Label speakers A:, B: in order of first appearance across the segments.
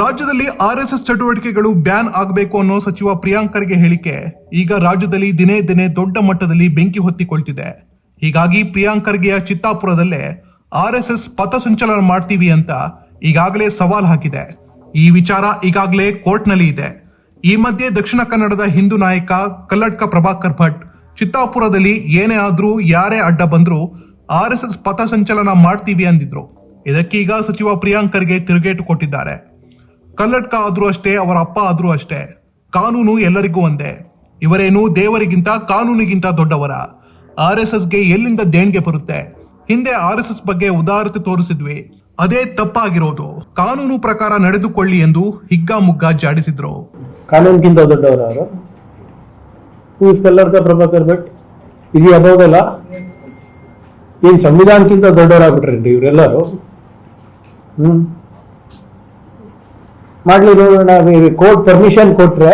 A: ರಾಜ್ಯದಲ್ಲಿ ಆರ್ಎಸ್ಎಸ್ ಚಟುವಟಿಕೆಗಳು ಬ್ಯಾನ್ ಆಗಬೇಕು ಅನ್ನೋ ಸಚಿವ ಪ್ರಿಯಾಂಕ್ ಖರ್ಗೆ ಹೇಳಿಕೆ. ಈಗ ರಾಜ್ಯದಲ್ಲಿ ದಿನೇ ದಿನೇ ದೊಡ್ಡ ಮಟ್ಟದಲ್ಲಿ ಬೆಂಕಿ ಹೊತ್ತಿಕೊಳ್ತಿದೆ. ಹೀಗಾಗಿ ಪ್ರಿಯಾಂಕ್ ಖರ್ಗೆಯ ಚಿತ್ತಾಪುರದಲ್ಲೇ ಆರ್ಎಸ್ಎಸ್ ಪಥಸಂಚಲನ ಮಾಡ್ತೀವಿ ಅಂತ ಈಗಾಗಲೇ ಸವಾಲ್ ಹಾಕಿದೆ. ಈ ವಿಚಾರ ಈಗಾಗಲೇ ಕೋರ್ಟ್ನಲ್ಲಿ ಇದೆ. ಈ ಮಧ್ಯೆ ದಕ್ಷಿಣ ಕನ್ನಡದ ಹಿಂದೂ ನಾಯಕ ಕಲ್ಲಡ್ಕ ಪ್ರಭಾಕರ್ ಭಟ್ ಚಿತ್ತಾಪುರದಲ್ಲಿ ಏನೇ ಆದ್ರೂ ಯಾರೇ ಅಡ್ಡ ಬಂದ್ರು ಆರ್ಎಸ್ಎಸ್ ಪಥಸಂಚಲನ ಮಾಡ್ತೀವಿ ಅಂದಿದ್ರು. ಇದಕ್ಕೀಗ ಸಚಿವ ಪ್ರಿಯಾಂಕ್ ಖರ್ಗೆ ತಿರುಗೇಟು ಕೊಟ್ಟಿದ್ದಾರೆ. ಕಲ್ಲಡ್ಕ ಆದ್ರೂ ಅಷ್ಟೇ, ಅವರ ಅಪ್ಪ ಆದ್ರೂ ಅಷ್ಟೇ. ಕಾನೂನು ಎಲ್ಲರಿಗೂ ಒಂದೇ. ಇವರೇನು ದೇವರಿಗಿಂತ ಕಾನೂನಿಗಿಂತ ದೊಡ್ಡವರ? ಆರ್ ಎಸ್ ಎಸ್ಗೆ ಎಲ್ಲಿಂದ ದೇಣಿಗೆ ಬರುತ್ತೆ? ಹಿಂದೆ ಆರ್ ಎಸ್ ಎಸ್ ಬಗ್ಗೆ ಉದಾರತೆ ತೋರಿಸಿದ್ವಿ. ಅದೇ ತಪ್ಪಾಗಿರೋದು. ಕಾನೂನು ಪ್ರಕಾರ ನಡೆದುಕೊಳ್ಳಿ ಎಂದು ಹಿಗ್ಗಾಮುಗ್ಗ ಜಾಡಿಸಿದ್ರು.
B: ಕಾನೂನಿಗಿಂತ ದೊಡ್ಡವರ ಕಲ್ಲರ್ಕ ಪ್ರಭಾಕರ್ ಭಟ್ ಇದು ಏನು ಸಂವಿಧಾನಕ್ಕಿಂತ ದೊಡ್ಡವರಾಗ್ಬಿಟ್ರೇನ್ರಿ ಇವರೆಲ್ಲರೂ? ಹ್ಞೂ ಮಾಡಲಿ ನಾವು ಕೋರ್ಟ್ ಪರ್ಮಿಷನ್ ಕೊಟ್ಟರೆ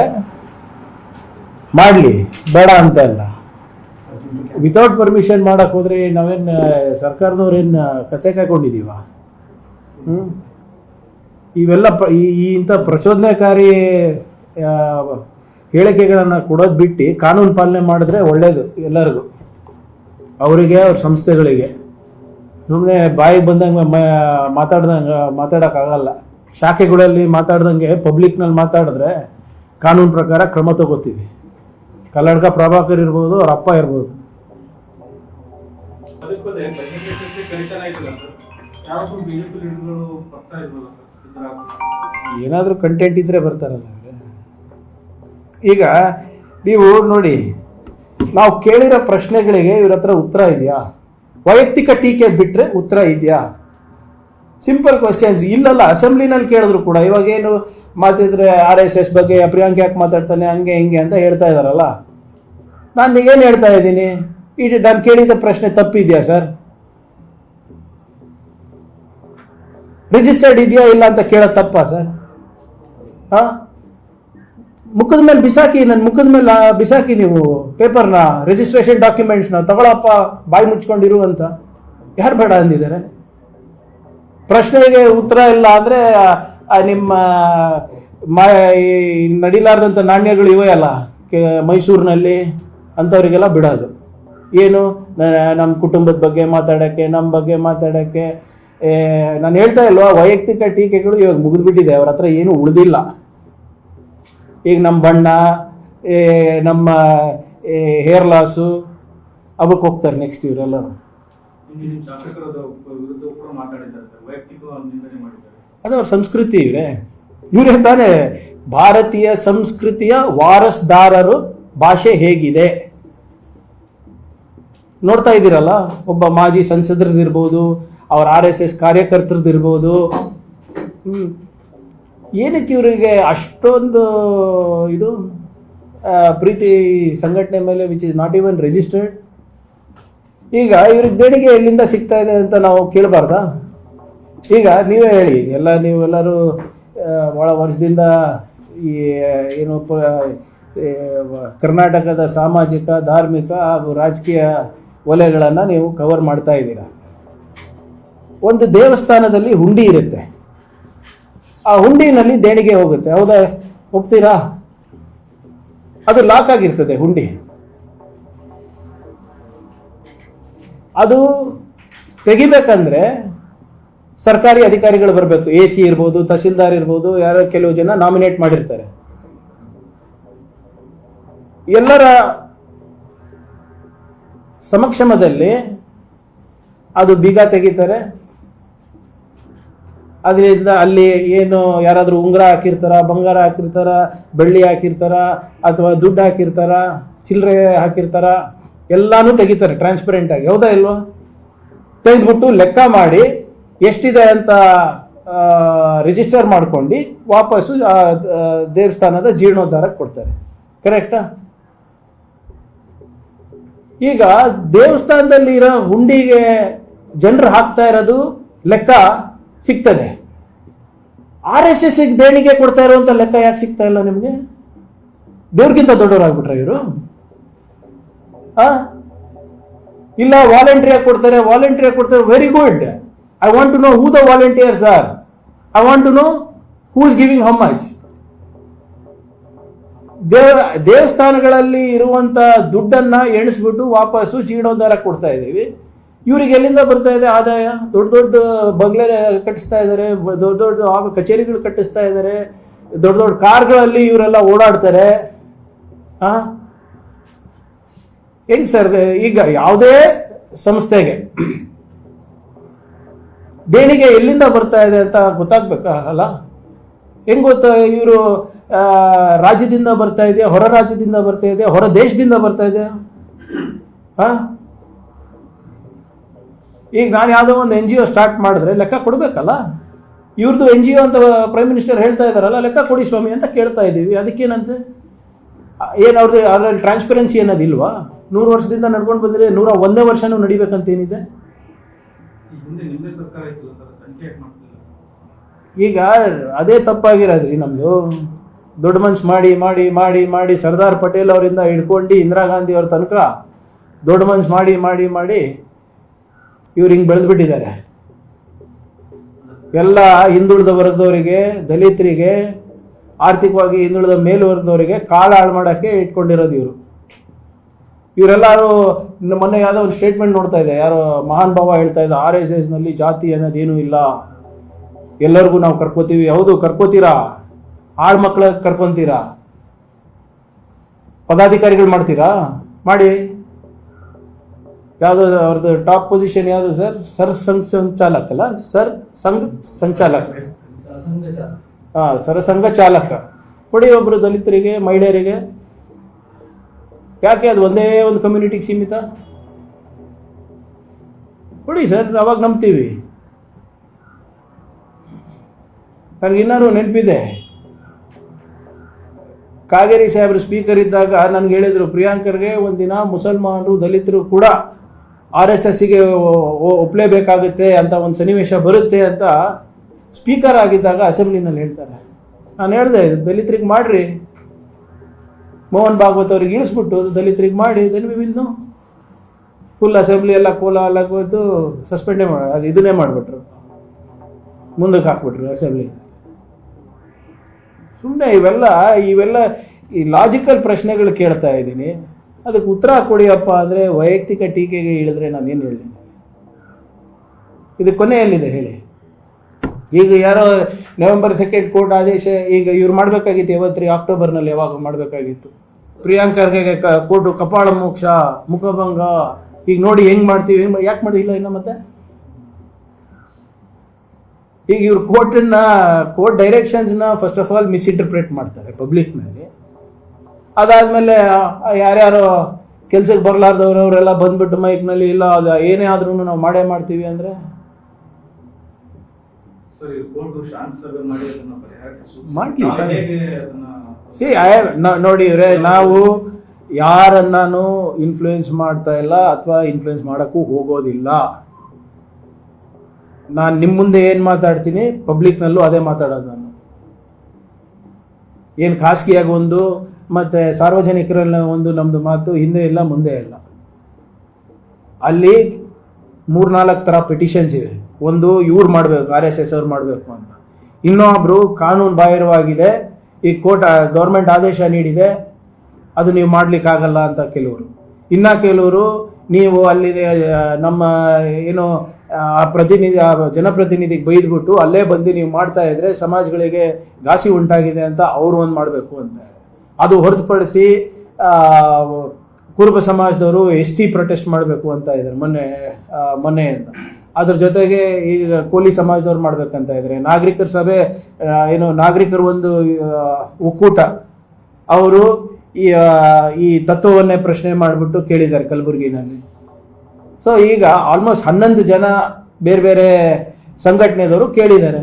B: ಮಾಡಲಿ, ಬೇಡ ಅಂತ ಅಲ್ಲ. ವಿತೌಟ್ ಪರ್ಮಿಷನ್ ಮಾಡಕ್ ಹೋದ್ರೆ ನಾವೇನು ಸರ್ಕಾರದವ್ರೇನು ಕತೆ ಕಾಯ್ಕೊಂಡಿದೀವ? ಹ್ಞೂ ಇವೆಲ್ಲ ಪ್ರ ಈ ಇಂಥ ಪ್ರಚೋದನೆಕಾರಿ ಹೇಳಿಕೆಗಳನ್ನು ಕೊಡೋದು ಬಿಟ್ಟು ಕಾನೂನು ಪಾಲನೆ ಮಾಡಿದ್ರೆ ಒಳ್ಳೆಯದು ಎಲ್ಲರಿಗೂ. ಅವರಿಗೆ, ಅವ್ರ ಸಂಸ್ಥೆಗಳಿಗೆ. ಸುಮ್ಮನೆ ಬಾಯಿಗೆ ಬಂದಂಗೆ ಮಾತಾಡ್ದಂಗೆ ಮಾತಾಡೋಕ್ಕಾಗಲ್ಲ ಶಾಖೆಗಳಲ್ಲಿ ಮಾತಾಡ್ದಂಗೆ ಪಬ್ಲಿಕ್ನಲ್ಲಿ ಮಾತಾಡಿದ್ರೆ ಕಾನೂನು ಪ್ರಕಾರ ಕ್ರಮ ತಗೋತೀವಿ. ಕಲ್ಲಡ್ಕ ಪ್ರಭಾಕರ್ ಇರ್ಬೋದು ಅವ್ರ ಅಪ್ಪ ಇರ್ಬೋದು. ಏನಾದರೂ ಕಂಟೆಂಟ್ ಇದ್ದರೆ ಬರ್ತಾರಲ್ಲ. ಈಗ ನೀವು ನೋಡಿ ನಾವು ಕೇಳಿರೋ ಪ್ರಶ್ನೆಗಳಿಗೆ ಇವ್ರ ಹತ್ರ ಉತ್ತರ ಇದೆಯಾ? ವೈಯಕ್ತಿಕ ಟೀಕೆ ಬಿಟ್ಟರೆ ಉತ್ತರ ಇದೆಯಾ? ಸಿಂಪಲ್ ಕ್ವಶನ್ಸ್ ಇಲ್ಲಲ್ಲ ಅಸೆಂಬ್ಲಿನಲ್ಲಿ ಕೇಳಿದ್ರು ಕೂಡ. ಇವಾಗ ಏನು ಮಾತಿದ್ರೆ ಆರ್ ಎಸ್ ಎಸ್ ಬಗ್ಗೆ ಪ್ರಿಯಾಂಕ್ ಯಾಕೆ ಮಾತಾಡ್ತಾನೆ, ಹಂಗೆ ಹಿಂಗೆ ಅಂತ ಹೇಳ್ತಾ ಇದಾರಲ್ಲ. ನಾನು ಏನು ಹೇಳ್ತಾ ಇದ್ದೀನಿ? ಇದು ನಾನು ಕೇಳಿದ ಪ್ರಶ್ನೆ ತಪ್ಪಿದೆಯಾ ಸರ್? ರಿಜಿಸ್ಟರ್ಡ್ ಇದೆಯಾ ಇಲ್ಲ ಅಂತ ಕೇಳೋದು ತಪ್ಪಾ ಸರ್? ಹಾ? ಮುಖದ ಮೇಲೆ ಬಿಸಾಕಿ ನನ್ನ ಮುಖದ ಮೇಲೆ ಬಿಸಾಕಿ ನೀವು ಪೇಪರ್ನ ರಿಜಿಸ್ಟ್ರೇಷನ್ ಡಾಕ್ಯುಮೆಂಟ್ಸ್ನ ತಗೊಳಪ್ಪ, ಬಾಯಿ ಮುಚ್ಕೊಂಡಿರು ಅಂತ. ಯಾರು ಬೇಡ ಅಂದಿದ್ದಾರೆ? ಪ್ರಶ್ನೆಗೆ ಉತ್ತರ ಇಲ್ಲ ಅಂದರೆ ನಿಮ್ಮ, ಮ, ಈ ನಡಿಲಾರ್ದಂಥ ನಾಣ್ಯಗಳು ಇವೆ ಅಲ್ಲ ಮೈಸೂರಿನಲ್ಲಿ ಅಂಥವರಿಗೆಲ್ಲ ಬಿಡೋದು. ಏನು ನಮ್ಮ ಕುಟುಂಬದ ಬಗ್ಗೆ ಮಾತಾಡೋಕ್ಕೆ ನಮ್ಮ ಬಗ್ಗೆ ಮಾತಾಡೋಕ್ಕೆ ನಾನು ಹೇಳ್ತಾ ಇಲ್ವಾ, ವೈಯಕ್ತಿಕ ಟೀಕೆಗಳು ಇವಾಗ ಮುಗಿದ್ಬಿಟ್ಟಿದೆ, ಅವ್ರ ಹತ್ರ ಏನು ಉಳಿದಿಲ್ಲ. ಈಗ ನಮ್ಮ ಬಣ್ಣ ನಮ್ಮ ಹೇರ್ ಲಾಸು ಅವಕ್ಕೆ ಹೋಗ್ತಾರೆ ನೆಕ್ಸ್ಟ್ ಇವರೆಲ್ಲರೂ.
C: ಶಾಸಕರ ವಿರುದ್ಧ
B: ಸಂಸ್ಕೃತಿ ಇವರೇ. ಇವರೇ ತಾನೇ ಭಾರತೀಯ ಸಂಸ್ಕೃತಿಯ ವಾರಸ್ದಾರರು ಭಾಷೆ ಹೇಗಿದೆ. ನೋಡ್ತಾ ಇದ್ದೀರಲ್ಲ, ಒಬ್ಬ ಮಾಜಿ ಸಂಸದರದಿರ್ಬೋದು ಅವ್ರ ಆರ್ ಎಸ್ ಎಸ್ ಕಾರ್ಯಕರ್ತರದಿರ್ಬೋದು ಹ್ಮ್. ಏನಕ್ಕೆ ಇವರಿಗೆ ಅಷ್ಟೊಂದು ಇದು? ಪ್ರೀತಿ ಸಂಘಟನೆ ಮೇಲೆ which is not even registered ಈಗ ಇವ್ರಿಗೆ ದೇಣಿಗೆ ಎಲ್ಲಿಂದ ಸಿಗ್ತಾ ಇದೆ ಅಂತ ನಾವು ಕೇಳಬಾರ್ದಾ? ಈಗ ನೀವೇ ಹೇಳಿ, ಎಲ್ಲ ನೀವೆಲ್ಲರೂ ಭಾಳ ವರ್ಷದಿಂದ ಈ ಏನು ಕರ್ನಾಟಕದ ಸಾಮಾಜಿಕ, ಧಾರ್ಮಿಕ ಹಾಗೂ ರಾಜಕೀಯ ವಲಯಗಳನ್ನು ನೀವು ಕವರ್ ಮಾಡ್ತಾ ಇದ್ದೀರಾ? ಒಂದು ದೇವಸ್ಥಾನದಲ್ಲಿ ಹುಂಡಿ ಇರುತ್ತೆ. ಆ ಹುಂಡಿನಲ್ಲಿ ದೇಣಿಗೆ ಹೋಗುತ್ತೆ. ಹೌದಾ? ಒಪ್ತೀರಾ? ಅದು ಲಾಕ್ ಆಗಿರ್ತದೆ, ಹುಂಡಿ. ಅದು ತೆಗಿಬೇಕಂದ್ರೆ ಸರ್ಕಾರಿ ಅಧಿಕಾರಿಗಳು ಬರಬೇಕು. ಎ ಸಿ ಇರ್ಬೋದು, ತಹಸೀಲ್ದಾರ್ ಇರ್ಬೋದು, ಯಾರೋ ಕೆಲವು ಜನ ನಾಮಿನೇಟ್ ಮಾಡಿರ್ತಾರೆ. ಎಲ್ಲರ ಸಮಕ್ಷಮದಲ್ಲಿ ಅದು ಬೀಗ ತೆಗಿತಾರೆ. ಅದರಿಂದ ಅಲ್ಲಿ ಏನು ಯಾರಾದರೂ ಉಂಗುರ ಹಾಕಿರ್ತಾರ, ಬಂಗಾರ ಹಾಕಿರ್ತಾರ, ಬೆಳ್ಳಿ ಹಾಕಿರ್ತಾರ, ಅಥವಾ ದುಡ್ಡು ಹಾಕಿರ್ತಾರ, ಚಿಲ್ಲರೆ ಹಾಕಿರ್ತಾರ ಎಲ್ಲಾನು ತೆಗಿತಾರೆ ಟ್ರಾನ್ಸ್ಪರೆಂಟ್ ಆಗಿ. ಹೌದಾ ಇಲ್ವಾ? ತೆಗೆದ್ಬಿಟ್ಟು ಲೆಕ್ಕ ಮಾಡಿ ಎಷ್ಟಿದೆ ಅಂತ ರಿಜಿಸ್ಟರ್ ಮಾಡ್ಕೊಂಡು ವಾಪಸ್ಸು, ಆ ದೇವಸ್ಥಾನದ ಜೀರ್ಣೋದ್ಧಾರಕ್ಕೆ ಕೊಡ್ತಾರೆ. ಕರೆಕ್ಟಾ ಈಗ ದೇವಸ್ಥಾನದಲ್ಲಿ ಇರೋ ಹುಂಡಿಗೆ ಜನರು ಹಾಕ್ತಾ ಇರೋದು ಲೆಕ್ಕ ಸಿಗ್ತದೆ. ಆರ್ ಎಸ್ ಎಸ್ ದೇಣಿಗೆ ಕೊಡ್ತಾ ಇರುವಂತ ಲೆಕ್ಕ ಯಾಕೆ ಸಿಗ್ತಾ ಇಲ್ಲ ನಿಮಗೆ? ದೇವ್ರಿಗಿಂತ ದೊಡ್ಡವರಾಗ್ಬಿಟ್ರೆ ಇವರು? ಇಲ್ಲ ವಾಲಂಟಿಯರ್ ಕೊಡ್ತಾರೆ ವಾಲಂಟಿಯರ್ ಕೊಡ್ತಾರೆ very good I want to know who the volunteers are I want to know who's giving how much ದೇವ, ದೇವಸ್ಥಾನಗಳಲ್ಲಿ ಇರುವಂತ ದುಡ್ಡನ್ನ ಎಣಿಸ್ಬಿಟ್ಟು ವಾಪಸ್ಸು ಜೀರ್ಣೋದ್ಧಾರ ಕೊಡ್ತಾ ಇದ್ದೀವಿ. ಇವ್ರಿಗೆ ಎಲ್ಲಿಂದ ಬರ್ತಾ ಇದೆ ಆದಾಯ? ದೊಡ್ಡ ದೊಡ್ಡ ಬಂಗ್ಲೆ ಕಟ್ಟಿಸ್ತಾ ಇದ್ದಾರೆ ದೊಡ್ಡ ದೊಡ್ಡ ಕಚೇರಿಗಳು ಕಟ್ಟಿಸ್ತಾ ಇದ್ದಾರೆ ದೊಡ್ಡ ದೊಡ್ಡ ಕಾರ್ಗಳಲ್ಲಿ ಇವರೆಲ್ಲ ಓಡಾಡ್ತಾರೆ. ಆ ಹೆಂಗ್ ಸರ್, ಈಗ ಯಾವುದೇ ಸಂಸ್ಥೆಗೆ ದೇಣಿಗೆ ಎಲ್ಲಿಂದ ಬರ್ತಾ ಇದೆ ಅಂತ ಗೊತ್ತಾಗ್ಬೇಕಾ? ಅಲ್ಲ? ಹೆಂಗ್ ಗೊತ್ತಾ ಇವರು ರಾಜ್ಯದಿಂದ ಬರ್ತಾ ಇದೆ ಹೊರ ರಾಜ್ಯದಿಂದ ಬರ್ತಾ ಇದೆ ಹೊರ ದೇಶದಿಂದ ಬರ್ತಾ ಇದೆ ಹಾ? ಈಗ ನಾನು ಯಾವುದೋ ಒಂದು ಎನ್ ಜಿ ಒ ಸ್ಟಾರ್ಟ್ ಮಾಡಿದ್ರೆ ಲೆಕ್ಕ ಕೊಡಬೇಕಲ್ಲ? ಇವ್ರದ್ದು ಎನ್ ಜಿ ಒ ಅಂತ ಪ್ರೈಮ್ ಮಿನಿಸ್ಟರ್ ಹೇಳ್ತಾ ಇದ್ದಾರಲ್ಲ, ಲೆಕ್ಕ ಕೊಡಿ ಸ್ವಾಮಿ ಅಂತ ಕೇಳ್ತಾ ಇದ್ದೀವಿ ಅದಕ್ಕೇನಂತೆ? ಏನು ಅವ್ರದ್ದು ಅದ್ರಲ್ಲಿ ಟ್ರಾನ್ಸ್ಪರೆನ್ಸಿ ಅನ್ನೋದಿಲ್ವಾ? ನೂರು ವರ್ಷದಿಂದ ನಡ್ಕೊಂಡು ಬಂದಿದೆ ನೂರ ಒಂದೇ ವರ್ಷನೂ ನಡಿಬೇಕಂತ ಏನಿದೆ
C: ಹಿಂದೆ ನಿಮ್ಮದೇ ಸರ್ಕಾರ ಇತ್ತಲ್ಲ ಸರ್ ತನಿಖೆ ಯಾಕೆ
B: ಈಗ ಅದೇ ತಪ್ಪಾಗಿರೋದ್ರಿ ನಮ್ಮದು ದೊಡ್ಡ ಮನ್ಸು ಮಾಡಿ ಮಾಡಿ ಮಾಡಿ ಮಾಡಿ ಸರ್ದಾರ್ ಪಟೇಲ್ ಅವರಿಂದ ಹಿಡ್ಕೊಂಡು ಇಂದಿರಾ ಗಾಂಧಿ ಅವ್ರ ತನಕ ದೊಡ್ಡ ಮನ್ಸು ಮಾಡಿ ಮಾಡಿ ಮಾಡಿ ಇವ್ರು ಹಿಂಗೆ ಬೆಳೆದ್ಬಿಟ್ಟಿದ್ದಾರೆ. ಎಲ್ಲ ಹಿಂದುಳಿದ ವರ್ಗದವರಿಗೆ ದಲಿತರಿಗೆ ಆರ್ಥಿಕವಾಗಿ ಹಿಂದುಳಿದ ಮೇಲ್ವರ್ಗದವರಿಗೆ ಕಾಳು ಹಾಳು ಮಾಡೋಕ್ಕೆ ಇಟ್ಕೊಂಡಿರೋದು ಇವರು. ಇವರೆಲ್ಲರೂ ಮೊನ್ನೆ ಯಾವುದೋ ಒಂದು ಸ್ಟೇಟ್ಮೆಂಟ್ ನೋಡ್ತಾ ಇದೆ. ಯಾರೋ ಮಹಾನ್ ಭಾವ ಹೇಳ್ತಾ ಇದ್ದ ಆರ್ ಎಸ್ ಎಸ್ನಲ್ಲಿ ಜಾತಿ ಅನ್ನೋದೇನೂ ಇಲ್ಲ. ಎಲ್ಲರಿಗೂ ನಾವು ಕರ್ಕೋತೀವಿ. ಹೌದು ಕರ್ಕೋತೀರಾ? ಆಳ್ ಮಕ್ಕಳ ಕರ್ಕೊಂತೀರಾ? ಪದಾಧಿಕಾರಿಗಳು ಮಾಡ್ತೀರಾ? ಮಾಡಿ. ಯಾವುದು ಅವ್ರದ್ದು ಟಾಪ್ ಪೊಸಿಷನ್ ಯಾವುದು ಸರ್ ಸರ್ ಸಂಘ ಸಂಚಾಲಕ್ ಅಲ್ಲ ಸರ್ ಸಂಘ ಸಂಚಾಲಕ್. ಹಾ ಸರಸಂಘ ಚಾಲಕ. ಕೊಡಿ ಒಬ್ರು ದಲಿತರಿಗೆ ಮಹಿಳೆಯರಿಗೆ. ಯಾಕೆ ಅದು ಒಂದೇ ಒಂದು ಕಮ್ಯುನಿಟಿಗೆ ಸೀಮಿತ? ಕೊಡಿ ಸರ್, ಅವಾಗ ನಂಬ್ತೀವಿ. ನನಗೆ ಇನ್ನೂ ನೆನಪಿದೆ. ಕಾಗೇರಿ ಸಾಹೇಬ್ರು ಸ್ಪೀಕರ್ ಇದ್ದಾಗ ನನ್ಗೆ ಹೇಳಿದರು, ಪ್ರಿಯಾಂಕರ್ಗೆ ಒಂದಿನ ಮುಸಲ್ಮಾನರು, ದಲಿತರು ಕೂಡ ಆರ್ ಎಸ್ ಎಸ್ಸಿಗೆ ಒಪ್ಲೇಬೇಕಾಗುತ್ತೆ ಅಂತ ಒಂದು ಸನ್ನಿವೇಶ ಬರುತ್ತೆ ಅಂತ ಸ್ಪೀಕರ್ ಆಗಿದ್ದಾಗ ಅಸೆಂಬ್ಲಿನಲ್ಲಿ ಹೇಳ್ತಾರೆ. ನಾನು ಹೇಳಿದೆ, ದಲಿತರಿಗೆ ಮಾಡ್ರಿ. ಮೋಹನ್ ಭಾಗವತ್ ಅವ್ರಿಗೆ ಇಳಿಸ್ಬಿಟ್ಟು ದಲಿತರಿಗೆ ಮಾಡಿ then we will know full assembly ಎಲ್ಲ ಕೋಲ ಎಲ್ಲ ಹೋಯ್ತು ಸಸ್ಪೆಂಡೇ ಮಾಡಿ ಅದು ಇದನ್ನೇ ಮಾಡಿಬಿಟ್ರು. ಮುಂದಕ್ಕೆ ಹಾಕ್ಬಿಟ್ರು ಅಸೆಂಬ್ಲಿ ಸುಮ್ಮನೆ ಇವೆಲ್ಲ ಇವೆಲ್ಲ ಈ ಲಾಜಿಕಲ್ ಪ್ರಶ್ನೆಗಳು ಕೇಳ್ತಾ ಇದ್ದೀನಿ. ಅದಕ್ಕೆ ಉತ್ತರ ಕೊಡಿಯಪ್ಪ ಅಂದರೆ ವೈಯಕ್ತಿಕ ಟೀಕೆಗೆ ಇಳಿದ್ರೆ ನಾನು ಏನು ಹೇಳಿ ಇದು ಕೊನೆಯಲ್ಲಿದೆ ಹೇಳಿ. ಈಗ ಯಾರೋ ನವೆಂಬರ್ ಸೆಕೆಂಡ್ ಕೋರ್ಟ್ ಆದೇಶ, ಈಗ ಇವ್ರು ಮಾಡಬೇಕಾಗಿತ್ತು ಯಾವತ್ರಿ ಅಕ್ಟೋಬರ್ನಲ್ಲಿ ಯಾವಾಗ ಮಾಡಬೇಕಾಗಿತ್ತು? ಪ್ರಿಯಾಂಕರ್ಗೆ ಕೋರ್ಟು ಕಪಾಳ ಮೋಕ್ಷ ಮುಖಭಂಗ ಈಗ ನೋಡಿ ಹೆಂಗ್ ಮಾಡ್ತೀವಿ? ಹೆಂಗ್ ಯಾಕೆ ಮಾಡಿಲ್ಲ ಇನ್ನ ಮತ್ತೆ? ಈಗ ಇವ್ರು ಕೋರ್ಟನ್ನ ಕೋರ್ಟ್ ಡೈರೆಕ್ಷನ್ಸ್ನ ಫಸ್ಟ್ ಆಫ್ ಆಲ್ ಮಿಸ್ಇಂಟರ್ಪ್ರೇಟ್ ಮಾಡ್ತಾರೆ ಪಬ್ಲಿಕ್ನಲ್ಲಿ ಅದಾದಮೇಲೆ ಯಾರ್ಯಾರು ಕೆಲ್ಸಕ್ಕೆ ಬರಲಾರ್ದವ್ರು ಅವರೆಲ್ಲ ಬಂದ್ಬಿಟ್ಟು ಮೈಕ್ನಲ್ಲಿ ಇಲ್ಲ ಅದು ಏನೇ ಆದ್ರೂ ನಾವು ಮಾಡೇ ಮಾಡ್ತೀವಿ ಅಂದರೆ? ಮಾಡ್ಲಿ, ಸಿ ನೋಡಿ ನೋಡಿದ್ರೆ ನಾವು ಯಾರನ್ನಾನು ಇನ್ಫ್ಲೂಯೆನ್ಸ್ ಮಾಡ್ತಾ ಇಲ್ಲ ಅಥವಾ ಇನ್ಫ್ಲೂಯೆನ್ಸ್ ಮಾಡೋಕ್ಕೂ ಹೋಗೋದಿಲ್ಲ. ನಾನು ನಿಮ್ಮ ಮುಂದೆ ಏನು ಮಾತಾಡ್ತೀನಿ ಪಬ್ಲಿಕ್ನಲ್ಲೂ ಅದೇ ಮಾತಾಡೋದು ನಾನು. ಏನು ಖಾಸಗಿಯಾಗಿ ಒಂದು, ಮತ್ತು ಸಾರ್ವಜನಿಕರಲ್ಲಿ ಒಂದು ನಮ್ಮದು ಮಾತು ಹಿಂದೆ ಇಲ್ಲ, ಮುಂದೆ ಇಲ್ಲ. ಅಲ್ಲಿ ಮೂರ್ನಾಲ್ಕು ಥರ ಪಿಟಿಷನ್ಸ್ ಇದೆ ಒಂದು ಇವ್ರು ಮಾಡಬೇಕು ಆರ್ ಎಸ್ ಎಸ್ ಅವ್ರು ಮಾಡಬೇಕು ಅಂತ. ಇನ್ನೊಬ್ರು ಕಾನೂನು ಬಾಹಿರವಾಗಿದೆ ಈ ಕೋರ್ಟ್ ಗೌರ್ಮೆಂಟ್ ಆದೇಶ ನೀಡಿದೆ, ಅದು ನೀವು ಮಾಡ್ಲಿಕ್ಕಾಗಲ್ಲ ಅಂತ ಕೆಲವರು. ಇನ್ನು ಕೆಲವರು ನೀವು ಅಲ್ಲಿ ನಮ್ಮ, ಏನು, ಆ, ಪ್ರತಿನಿಧಿ, ಆ, ಜನಪ್ರತಿನಿಧಿಗೆ ಬೈದ್ಬಿಟ್ಟು ಅಲ್ಲೇ ಬಂದು ನೀವು ಮಾಡ್ತಾ ಇದ್ರೆ ಸಮಾಜಗಳಿಗೆ ಘಾಸಿ ಉಂಟಾಗಿದೆ ಅಂತ ಅವರು ಒಂದು ಮಾಡಬೇಕು ಅಂತ. ಅದು ಹೊರತುಪಡಿಸಿ ಕುರುಬ ಸಮಾಜದವರು ಎಸ್ ಟಿ ಪ್ರೊಟೆಸ್ಟ್ ಮಾಡಬೇಕು ಅಂತ ಇದ್ದಾರೆ ಮೊನ್ನೆ ಮೊನ್ನೆಯಿಂದ. ಅದ್ರ ಜೊತೆಗೆ ಈಗ ಕೋಲಿ ಸಮಾಜದವ್ರು ಮಾಡ್ಬೇಕಂತ ಇದ್ರೆ ನಾಗರಿಕರ ಸಭೆ ಏನು ನಾಗರಿಕರು ಒಂದು ಒಕ್ಕೂಟ, ಅವರು ಈ ಈ ತತ್ವವನ್ನೇ ಪ್ರಶ್ನೆ ಮಾಡಿಬಿಟ್ಟು ಕೇಳಿದ್ದಾರೆ ಕಲಬುರಗಿನಲ್ಲಿ. ಸೊ ಈಗ ಆಲ್ಮೋಸ್ಟ್ ಹನ್ನೊಂದು ಜನ ಬೇರೆ ಬೇರೆ ಸಂಘಟನೆದವರು ಕೇಳಿದ್ದಾರೆ.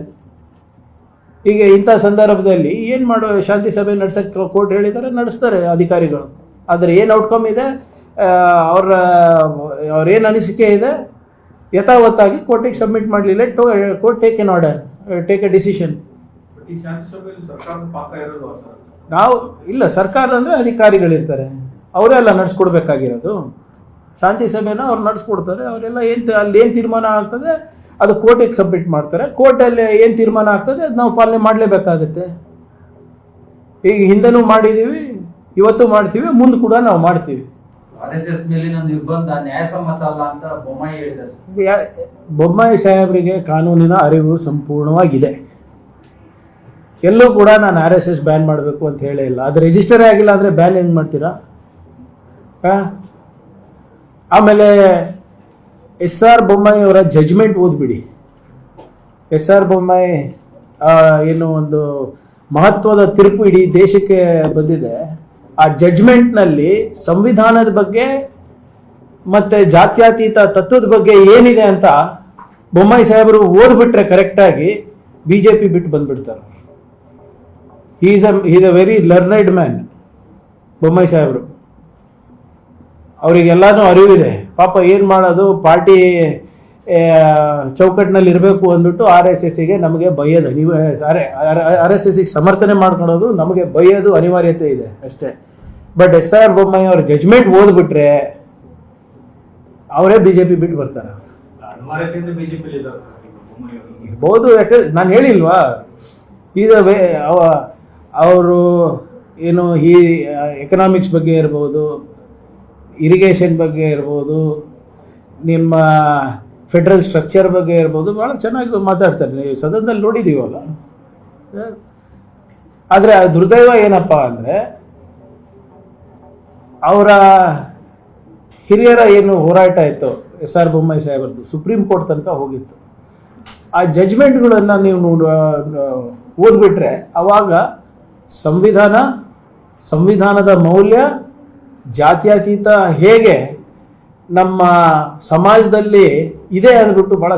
B: ಈಗ ಇಂಥ ಸಂದರ್ಭದಲ್ಲಿ ಏನು ಮಾಡೋ ಶಾಂತಿ ಸಭೆ ನಡೆಸಕ್ಕೆ ಕೋರ್ಟ್ ಹೇಳಿದ್ದಾರೆ, ನಡೆಸ್ತಾರೆ ಅಧಿಕಾರಿಗಳು. ಆದರೆ ಏನು ಔಟ್ಕಮ್ ಇದೆ? ಅವ್ರ ಅವ್ರ ಏನು ಅನಿಸಿಕೆ ಇದೆ? ಯಥಾವತ್ತಾಗಿ ಕೋರ್ಟಿಗೆ ಸಬ್ಮಿಟ್ ಮಾಡಲಿಲ್ಲ. To court take an order take a decision ನಾವು ಇಲ್ಲ ಸರ್ಕಾರ ಅಂದರೆ ಅಧಿಕಾರಿಗಳಿರ್ತಾರೆ ಅವರೆಲ್ಲ ನಡೆಸ್ಕೊಡ್ಬೇಕಾಗಿರೋದು. ಶಾಂತಿ ಸಭೆನ ಅವ್ರು ನಡೆಸ್ಕೊಡ್ತಾರೆ. ಅವರೆಲ್ಲ ಏನು ಅಲ್ಲಿ ಏನು ತೀರ್ಮಾನ ಆಗ್ತದೆ ಅದು ಕೋರ್ಟಿಗೆ ಸಬ್ಮಿಟ್ ಮಾಡ್ತಾರೆ. ಕೋರ್ಟಲ್ಲಿ ಏನು ತೀರ್ಮಾನ ಆಗ್ತದೆ ಅದು ನಾವು ಪಾಲನೆ ಮಾಡಲೇಬೇಕಾಗುತ್ತೆ. ಈಗ ಹಿಂದೆನೂ ಮಾಡಿದ್ದೀವಿ ಇವತ್ತು ಮಾಡ್ತೀವಿ ಮುಂದೆ ಕೂಡ ನಾವು ಮಾಡ್ತೀವಿ.
D: ಆರ್ ಎಸ್ ಎಸ್ ಬೊಮ್ಮಾಯಿ
B: ಹೇಳಿದರು ಸಾಹೇಬರಿಗೆ ಕಾನೂನಿನ ಅರಿವು ಸಂಪೂರ್ಣವಾಗಿದೆ. ಎಲ್ಲೂ ಕೂಡ ನಾನು ಆರ್ ಎಸ್ ಎಸ್ ಬ್ಯಾನ್ ಮಾಡಬೇಕು ಅಂತ ಹೇಳೇ ಇಲ್ಲ. ಅದು ರಿಜಿಸ್ಟರ್ ಆಗಿಲ್ಲ ಅಂದರೆ ಬ್ಯಾನ್ ಹೆಂಗೆ ಮಾಡ್ತೀರಾ? ಆಮೇಲೆ ಎಸ್ ಆರ್ ಬೊಮ್ಮಾಯಿ ಅವರ ಜಜ್ಮೆಂಟ್ ಓದ್ಬಿಡಿ. ಎಸ್ ಆರ್ ಬೊಮ್ಮಾಯಿ ಏನು ಒಂದು ಮಹತ್ವದ ತೀರ್ಪು ಇಡೀ ದೇಶಕ್ಕೆ ಬಂದಿದೆ. ಆ ಜಡ್ಜ್ಮೆಂಟ್ನಲ್ಲಿ ಸಂವಿಧಾನದ ಬಗ್ಗೆ ಮತ್ತೆ ಜಾತ್ಯತೀತ ತತ್ವದ ಬಗ್ಗೆ ಏನಿದೆ ಅಂತ ಬೊಮ್ಮಾಯಿ ಸಾಹೇಬರು ಓದ್ಬಿಟ್ರೆ ಕರೆಕ್ಟಾಗಿ ಬಿ ಜೆ ಪಿ ಬಿಟ್ಟು ಬಂದ್ಬಿಡ್ತಾರೆ. Is a is a very learned man Bommai ಸಾಹೇಬರು. ಅವರಿಗೆಲ್ಲಾನು ಅರಿವಿದೆ. ಪಾಪ ಏನು ಮಾಡೋದು, ಪಾರ್ಟಿ ಚೌಕಟ್ಟಿನಲ್ಲಿ ಇರಬೇಕು ಅಂದ್ಬಿಟ್ಟು ಆರ್ ಎಸ್ ಎಸ್ಸಿಗೆ ನಮಗೆ ಬೈಯೋದು. ಅನಿವಾರ್ಯ ಆರ್ ಎಸ್ ಎಸ್ಸಿಗೆ ಸಮರ್ಥನೆ ಮಾಡ್ಕೊಳೋದು ನಮಗೆ ಬೈಯೋದು ಅನಿವಾರ್ಯತೆ ಇದೆ ಅಷ್ಟೇ. ಬಟ್ ಎಸ್ ಆರ್ ಬೊಮ್ಮಾಯಿ ಅವ್ರ ಜಜ್ಮೆಂಟ್ ಓದ್ಬಿಟ್ರೆ ಅವರೇ ಬಿ ಜೆ ಪಿ ಬಿಟ್ಟು ಬರ್ತಾರೆ. ಇರ್ಬೋದು ಯಾಕೆ ನಾನು ಹೇಳಿಲ್ವಾ? ಈಗ ಅವರು ಏನು ಈ ಎಕನಾಮಿಕ್ಸ್ ಬಗ್ಗೆ ಇರ್ಬೋದು ಇರಿಗೇಷನ್ ಬಗ್ಗೆ ಇರ್ಬೋದು ನಿಮ್ಮ ಫೆಡ್ರಲ್ ಸ್ಟ್ರಕ್ಚರ್ ಬಗ್ಗೆ ಇರ್ಬೋದು ಭಾಳ ಚೆನ್ನಾಗಿ ಮಾತಾಡ್ತಾರೆ. ನೀವು ಸದನದಲ್ಲಿ ನೋಡಿದ್ದೀವಲ್ಲ ಆದರೆ ದುರ್ದೈವ ಏನಪ್ಪ ಅಂದರೆ ಅವರ ಹಿರಿಯರ ಏನು ಹೋರಾಟ ಇತ್ತು, ಎಸ್ ಆರ್ ಬೊಮ್ಮಾಯಿ ಸಾಹೇಬರದ್ದು, ಸುಪ್ರೀಂ ಕೋರ್ಟ್ ತನಕ ಹೋಗಿತ್ತು. ಆ ಜಜ್ಮೆಂಟ್ಗಳನ್ನು ನೀವು ಓದ್ಬಿಟ್ರೆ ಅವಾಗ ಸಂವಿಧಾನ, ಸಂವಿಧಾನದ ಮೌಲ್ಯ, ಜಾತ್ಯತೀತ ಹೇಗೆ ನಮ್ಮ ಸಮಾಜದಲ್ಲಿ ಇದೆ ಅಂದ್ಬಿಟ್ಟು ಭಾಳ